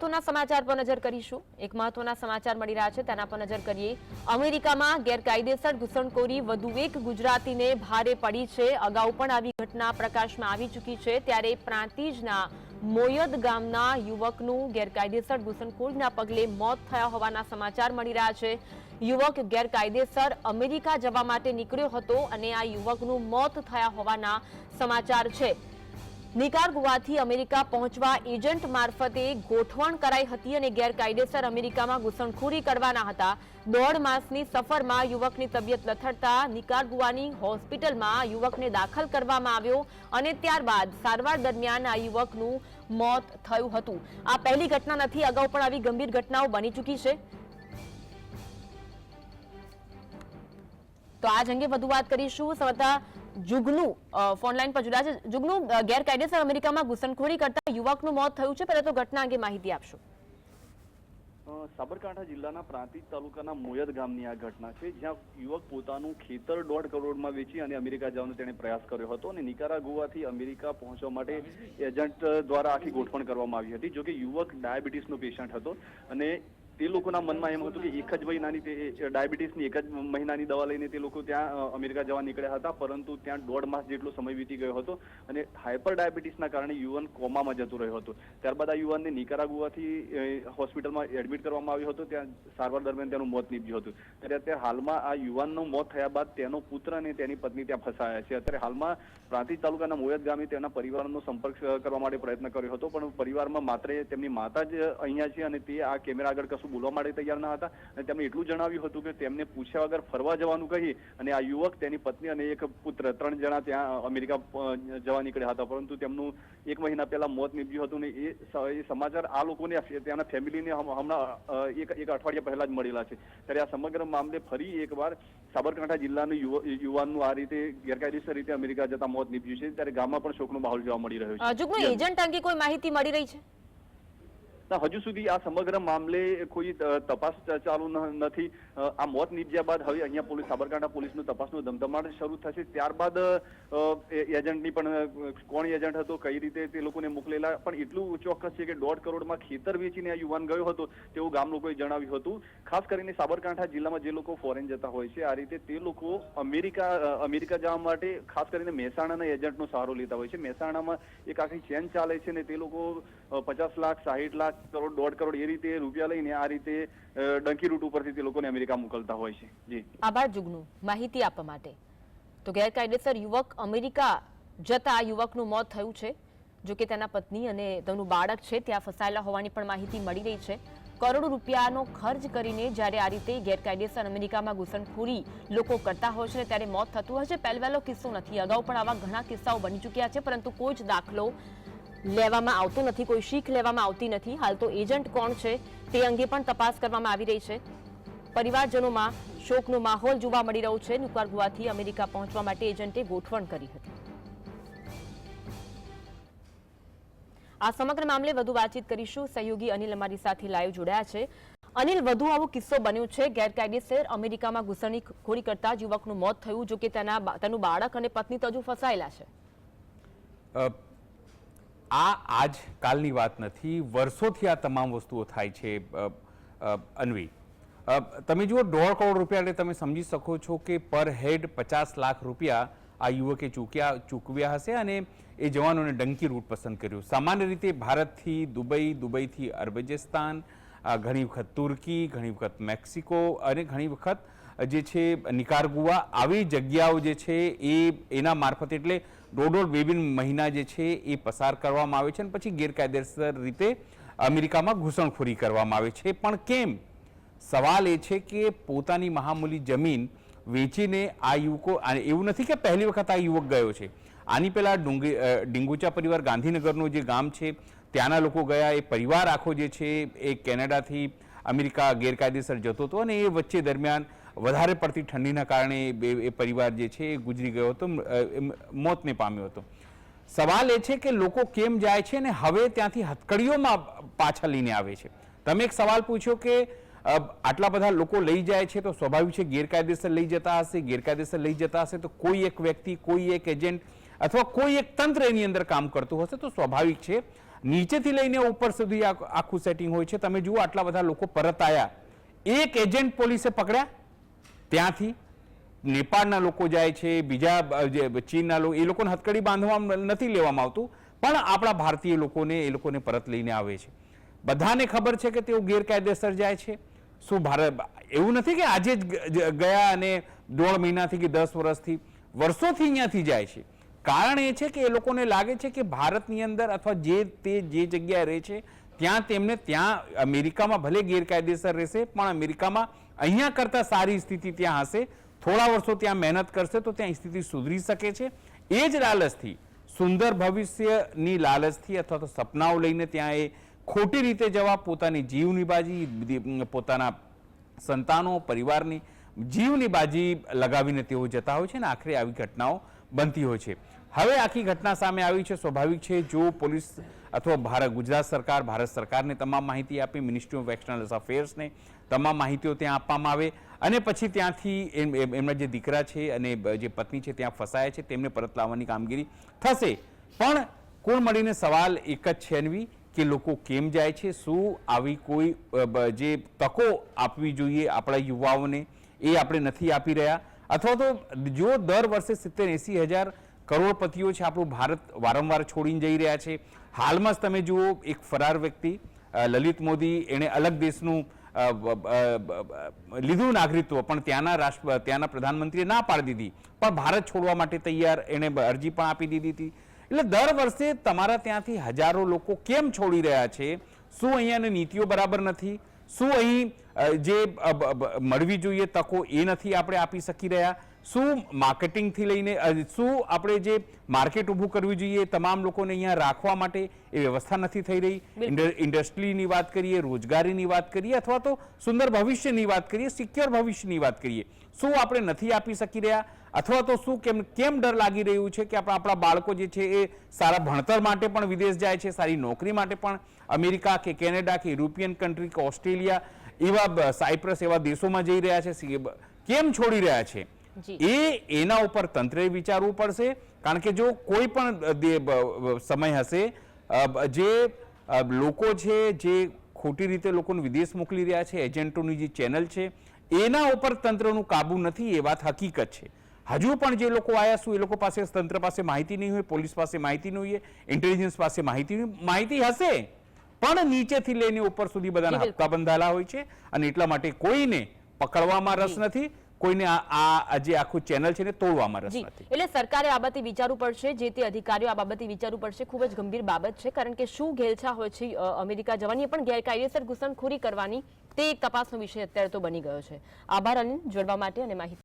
મહત્વના સમાચાર પર નજર કરીશું. એક મહત્વના સમાચાર મળી રહ્યા છે, તેના પર નજર કરીએ. અમેરિકામાં ગેરકાયદેસર ઘૂસણખોરી વધુ એક ગુજરાતીને ભારે પડી છે. અગાઉ પણ આવી ઘટના પ્રકાશમાં આવી ચૂકી છે, ત્યારે પ્રાંતિજના મોયદ ગામના યુવકનું ગેરકાયદેસર ઘૂસણખોરીના પગલે મોત થયા હોવાના સમાચાર મળી રહ્યા છે. યુવક ગેરકાયદેસર અમેરિકા જવા માટે નીકળ્યો હતો અને આ યુવકનું મોત થયા હોવાના સમાચાર છે. નિકારગુઆથી અમેરિકા પહોંચવા એજન્ટ મારફતે ગોઠવણ કરાઈ હતી અને ગેરકાયદેસર અમેરિકામાં ઘૂસણખોરી કરવાના હતા. દોઢ માસની સફરમાં યુવકની તબિયત લથડતા નિકારગુઆની હોસ્પિટલમાં યુવકને દાખલ કરવામાં આવ્યો અને ત્યારબાદ સારવાર દરમિયાન આ યુવકનું મોત થયું હતું. આ પહેલી ઘટના નથી, અગાઉ પણ આવી ગંભીર ઘટનાઓ બની ચૂકી છે. તો આજ અંગે વધુ વાત કરીશું. સવતા જુગનું અ, ફોન લાઈન પર જોડાયા છે જુગનું ગેરકાયદેસર અમેરિકામાં ઘૂસણખોરી કરતા યુવકનું મોત થયું છે પહેલા તો ઘટના અંગે માહિતી આપશો. સાબરકાંઠા જિલ્લાના પ્રાંતિજ તાલુકાના મોયદ ગામની આ ઘટના છે જ્યાં યુવક પોતાનું ખેતર દોઢ કરોડમાં વેચી અને અમેરિકા જવાનો તેણે પ્રયાસ કર્યો હતો અને નિકારાગુઆથી અમેરિકા પહોંચવા માટે એજન્ટ દ્વારા આખી ગોઠવણ કરવામાં આવી હતી જોકે યુવક ડાયાબિટીસનો પેશન્ટ હતો અને તે લોકોના મનમાં એમ હતું કે એક જ મહિનાની તે ડાયાબિટીસની એક જ મહિનાની દવા લઈને તે લોકો ત્યાં અમેરિકા જવા નીકળ્યા હતા, પરંતુ ત્યાં દોઢ માસ જેટલો સમય વીતી ગયો હતો અને હાઇપર ડાયાબિટીસના કારણે યુવાન કોમામાં જતો રહ્યો હતો. ત્યારબાદ આ યુવાનને નિકારાગુવાથી હોસ્પિટલમાં એડમિટ કરવામાં આવ્યો હતો. ત્યાં સારવાર દરમિયાન તેનું મોત નીપજ્યું હતું. ત્યારે અત્યારે હાલમાં આ યુવાનનું મોત થયા બાદ તેનો પુત્ર અને તેની પત્ની ત્યાં ફસાયા છે. અત્યારે હાલમાં પ્રાંતિજ તાલુકાના મોયદ ગામે તેના પરિવારનો સંપર્ક કરવા માટે પ્રયત્ન કર્યો હતો, પણ પરિવારમાં માત્ર તેમની માતા જ અહીંયા છે અને તે આ કેમેરા આગળ કશું બોલવા માટે તૈયાર ના હતા. અને તેમણે એટલું જણાવ્યું હતું કે તેમને પૂછ્યા વગર ફરવા જવાનું કહી અને આ યુવક તેની પત્ની અને એક પુત્ર ત્રણ જણા ત્યાં અમેરિકા જવા નીકળ્યા હતા. પરંતુ તેમનું એક મહિના પહેલા મોત નીપજ્યું હતું ને એ સમાચાર આ લોકોને ત્યાંના ફેમિલીને હમણાં એક એક અઠવાડિયા પહેલા જ મળેલા છે. ત્યારે આ સમગ્ર મામલે ફરી એકવાર સાબરકાંઠા જિલ્લાનું યુવ- યુવાનનું આ રીતે ગેરકાયદેસર રીતે અમેરિકા જતા મોત નીપજ્યું છે. ત્યારે ગામમાં પણ શોકનો માહોલ જોવા મળી રહ્યો છે. જુગનું એજન્ટ અંગે કોઈ માહિતી મળી રહી છે? હજુ સુધી આ સમગ્ર મામલે કોઈ તપાસ ચાલુ નથી. આ મોત નીપજ્યા બાદ હવે અહીંયા પોલીસ, સાબરકાંઠા પોલીસનું તપાસનો ધમધમાટ શરૂ થશે. ત્યારબાદ એજન્ટની પણ કોણ એજન્ટ હતો, કઈ રીતે તે લોકોને મોકલેલા, પણ એટલું ચોક્કસ છે કે દોઢ કરોડમાં ખેતર વેચીને આ યુવાન ગયો હતો તેવું ગામ લોકોએ જણાવ્યું હતું. ખાસ કરીને સાબરકાંઠા જિલ્લામાં જે લોકો ફોરેન જતા હોય છે, આ રીતે તે લોકો અમેરિકા અમેરિકા જવા માટે, ખાસ કરીને મહેસાણાના એજન્ટનો સહારો લેતા હોય છે. મહેસાણામાં એક આખી ચેન ચાલે છે ને તે લોકો પચાસ લાખ, સાહીઠ લાખ, કરોડ, દોઢ કરોડ એ રીતે રૂપિયા લઈને આ રીતે ડંકી રૂટ ઉપરથી તે લોકોને અમેરિકા મોકલતા હોય છે. જી. આભાર જુગનું માહિતી આપવા માટે. તો ગેરકાયદેસર યુવક અમેરિકા જતા યુવકનું મોત થયું છે. જો કે તેના પત્ની અને તેનું બાળક છે, ત્યાં ફસાયેલા હોવાની પણ માહિતી મળી રહી છે. કરોડો રૂપિયાનો ખર્ચ કરીને જ્યારે આ રીતે ગેરકાયદેસર અમેરિકામાં ઘૂસણખોરી લોકો કરતા હોય છે, ત્યારે મોત થતું હોય છે. પહેલવહેલો કિસ્સો નથી. અગાઉ પણ આવા ઘણા કિસ્સાઓ બની ચૂક્યા છે, પરંતુ કોઈ જ દાખલો લેવામાં આવતું નથી, કોઈ શીખ લેવામાં આવતી નથી. હાલ તો એજન્ટ કોણ છે તે અંગે પણ તપાસ કરવામાં આવી રહી છે. પરિવારજનોમાં શોકનો માહોલ જોવા મળી રહ્યો છે. નિકારગુઆથી અમેરિકા પહોંચવા માટે એજન્ટે ગોઠવણ કરી હતી. આ સમગ્ર મામલે વધુ વાતચીત કરીશું. સહયોગી અનિલ અમારી સાથે લાઈવ જોડાયા છે. અનિલ, વધુ આવો કિસ્સો બન્યો છે. ગેરકાયદેસર અમેરિકામાં ઘૂસણખોરી કરતા યુવકનું મોત થયું, જો કે તેના તેનું બાળક અને પત્ની તો હજુ ફસાયેલા છે. આ આજ કાલની વાત નથી. વર્ષોથી આ તમામ વસ્તુઓ થાય છે અન્વી. તમે જુઓ, દોઢ કરોડ રૂપિયા એટલે તમે સમજી શકો છો કે પર હેડ પચાસ લાખ રૂપિયા આ યુવકે ચૂક્યા, ચૂકવ્યા હશે અને એ જવાનોને ડંકી રૂટ પસંદ કર્યું. સામાન્ય રીતે ભારતથી દુબઈ, દુબઈથી અરબેજિસ્તાન ઘણી વખત તુર્કી, ઘણી વખત મેક્સિકો અને ઘણી વખત જે છે નિકારગુઆ, આવી જગ્યાઓ જે છે એ એના મારફત એટલે દોઢ દોઢ મહિના જે છે એ પસાર કરવામાં આવે છે અને પછી ગેરકાયદેસર રીતે અમેરિકામાં ઘૂસણખોરી કરવામાં આવે છે. પણ કેમ? સવાલ એ છે કે પોતાની મહામૂલી જમીન વેચીને આ યુવકો એવું નથી કે પહેલી વખત આ યુવક ગયો છે. આની પહેલાં ડુંગી ડીંગુચા પરિવાર ગાંધીનગરનું જે ગામ છે, ત્યાંના લોકો ગયા, એ પરિવાર આખો જે છે એ કેનેડાથી અમેરિકા ગેરકાયદેસર જતો હતો અને એ વચ્ચે દરમિયાન વધારે પડતી ઠંડીના કારણે બે, એ પરિવાર જે છે એ ગુજરી ગયો હતો મોતને પામ્યો હતો. સવાલ એ છે કે લોકો કેમ જાય છે અને હવે ત્યાંથી હથકડીઓમાં પાછા લઈને આવે છે? તમે એક સવાલ પૂછ્યો કે આટલા બધા લોકો લઈ જાય છે તો સ્વાભાવિક છે ગેરકાયદેસર લઈ જતા હશે, ગેરકાયદેસર લઈ જતા હશે, તો કોઈ એક વ્યક્તિ, કોઈ એક એજન્ટ અથવા કોઈ એક તંત્ર એની અંદર કામ કરતું હશે તો સ્વાભાવિક છે. નીચેથી લઈને ઉપર સુધી આખું સેટિંગ હોય છે. તમે જુઓ આટલા બધા લોકો પરત આવ્યા એક એજન્ટ પોલીસે પકડ્યા. ત્યાંથી નેપાળના લોકો જાય છે, બીજા જે ચીનના લોકો એ લોકોને હથકડી બાંધવામાં નથી લેવામાં આવતું, પણ આપણા ભારતીય લોકોને, એ લોકોને પરત લઈને આવે છે. બધાને ખબર છે કે તેઓ ગેરકાયદેસર જાય છે. શું ભારત, એવું નથી કે આજે જ, ગયા અને દોઢ મહિનાથી કે દસ વર્ષથી વર્ષોથી અહીંયાથી જાય છે. કારણ એ છે કે એ લોકોને લાગે છે કે ભારતની અંદર અથવા જે તે જે જગ્યાએ રહે છે, ત્યાં તેમને ત્યાં અમેરિકામાં ભલે ગેરકાયદેસર રહેશે, પણ અમેરિકામાં અહીંયા કરતાં સારી સ્થિતિ ત્યાં હશે. થોડા વર્ષો ત્યાં મહેનત કરશે તો ત્યાં સ્થિતિ સુધરી શકે છે. એ જ લાલચથી, સુંદર ભવિષ્યની લાલચથી અથવા તો સપનાઓ લઈને ત્યાં એ ખોટી રીતે જવા પોતાની જીવની બાજી પોતાના સંતાનો, પરિવારની જીવની બાજી લગાવીને તેઓ જતા હોય છે ને આખરે આવી ઘટનાઓ બનતી હોય છે. હવે આખી ઘટના સામે આવી છે. સ્વાભાવિક છે, જો પોલીસ અથવા ભારત, ગુજરાત સરકાર, ભારત સરકારને તમામ માહિતી આપી મિનિસ્ટ્રી ઓફ એક્સટર્નલ અફેર્સને તમામ માહિતીઓ ત્યાં આપવામાં આવે અને પછી ત્યાંથી એમ- એમ- એમના જે દીકરા છે અને જે પત્ની છે ત્યાં ફસાયા છે, તેમને પરત લાવવાની કામગીરી થશે. પણ કુલ મળીને સવાલ એક જ છે અનવી કે લોકો કેમ જાય છે? શું આવી કોઈ જે તકો આપવી જોઈએ આપણા યુવાઓને, એ આપણે નથી આપી રહ્યા? અથવા તો જો દર વર્ષે સિત્તેર એંસી હજાર કરોડપતિઓ છે આપણું ભારત વારંવાર છોડીને જઈ રહ્યા છે. હાલમાં જ તમે જુઓ, એક ફરાર વ્યક્તિ લલિત મોદી, એણે અલગ દેશનું લીધું નાગરિકત્વ, પણ ત્યાંના રાષ્ટ્ર, ત્યાંના પ્રધાનમંત્રીએ ના પાડી દીધી. પણ ભારત છોડવા માટે તૈયાર, એણે અરજી પણ આપી દીધી હતી. એટલે દર વર્ષે તમારા ત્યાંથી હજારો લોકો કેમ છોડી રહ્યા છે? શું અહીંયાની નીતિઓ બરાબર નથી? શું અહીં જે મળવી જોઈએ તકો એ નથી આપણે આપી શકી રહ્યા? શું માર્કેટિંગથી લઈને શું આપણે જે માર્કેટ ઊભું કરવું જોઈએ તમામ લોકોને અહીંયા રાખવા માટે એ વ્યવસ્થા નથી થઈ રહી? ઇન્ડસ્ટ્રીની વાત કરીએ રોજગારીની વાત કરીએ અથવા તો સુંદર ભવિષ્યની વાત કરીએ સિક્યોર ભવિષ્યની વાત કરીએ શું આપણે નથી આપી શકી રહ્યા? અથવા તો શું કેમ કેમ ડર લાગી રહ્યું છે કે આપણા આપણા બાળકો જે છે એ સારા ભણતર માટે પણ વિદેશ જાય છે સારી નોકરી માટે પણ? અમેરિકા કે કેનેડા કે યુરોપિયન કન્ટ્રી કે ઓસ્ટ્રેલિયા એવા સાયપ્રસ એવા દેશોમાં જઈ રહ્યા છે કેમ છોડી રહ્યા છે. એ એના ઉપર તંત્રે વિચારવું પડશે કારણ કે જો કોઈ પણ સમય હશે જે લોકો છે જે ખોટી રીતે લોકોને વિદેશ મોકલી રહ્યા છે એજન્ટોની જે ચેનલ છે એના ઉપર તંત્રનું કાબુ નથી એ વાત હકીકત છે. હજુ પણ જે લોકો આવ્યા શું એ લોકો પાસે તંત્ર પાસે માહિતી નહીં હોય પોલીસ પાસે માહિતી નહીં હોય ઇન્ટેલિજન્સ પાસે માહિતી નહીં માહિતી હશે. પણ નીચેથી લઈને ઉપર સુધી બધાના હપ્તા બંધાયેલા હોય છે અને એટલા માટે કોઈને પકડવામાં રસ નથી કોઈને આ- જે આખું ચેનલ છે ને તોડવામાં રસ નથી. એટલે સરકારે આ બાબતે વિચારવું પડશે જે તે અધિકારીઓ આ બાબતે વિચારવું પડશે ખૂબ જ ગંભીર બાબત છે કારણ કે શું ઘેલછા હોય છે અમેરિકા જવાની પણ ગેરકાયદેસર ઘૂસણખોરી કરવાની તે એક તપાસનો વિષય અત્યારે તો બની ગયો છે. આભાર અનિલ જોડવા માટે અને માહિતી